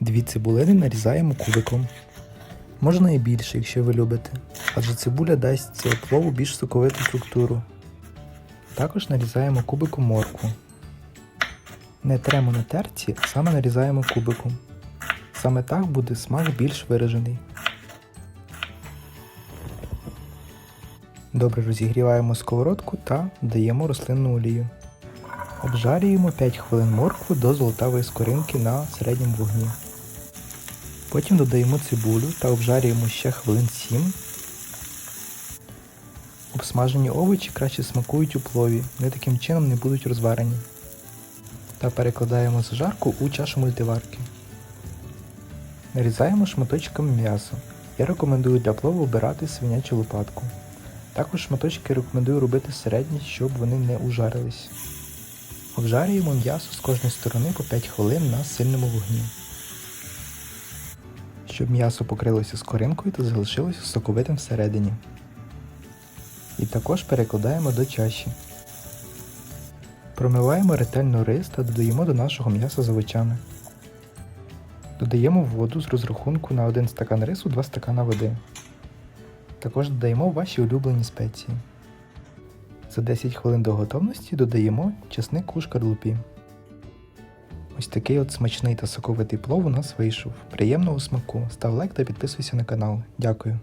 Дві цибулини нарізаємо кубиком. Можна і більше, якщо ви любите, адже цибуля дасть плову більш соковиту структуру. Також нарізаємо кубиком моркву. Не тремо на терці, а саме нарізаємо кубиком. Саме так буде смак більш виражений. Добре розігріваємо сковородку та додаємо рослинну олію. Обжарюємо 5 хвилин моркву до золотавої скоринки на середньому вогні. Потім додаємо цибулю та обжарюємо ще хвилин 7. Обсмажені овочі краще смакують у плові, вони таким чином не будуть розварені. Та перекладаємо зажарку у чашу мультиварки. Нарізаємо шматочками м'ясо. Я рекомендую для плову обирати свинячу лопатку. Також шматочки рекомендую робити середні, щоб вони не ужарились. Обжарюємо м'ясо з кожної сторони по 5 хвилин на сильному вогні. Щоб м'ясо покрилося скоринкою та залишилося соковитим всередині. І також перекладаємо до чаші. Промиваємо ретельно рис та додаємо до нашого м'яса з овочами. Додаємо воду з розрахунку на 1 стакан рису 2 стакана води. Також додаємо ваші улюблені спеції. За 10 хвилин до готовності додаємо чесник у шкарлупі. Ось такий от смачний та соковитий плов у нас вийшов. Приємного смаку. Став лайк та підписуйся на канал. Дякую.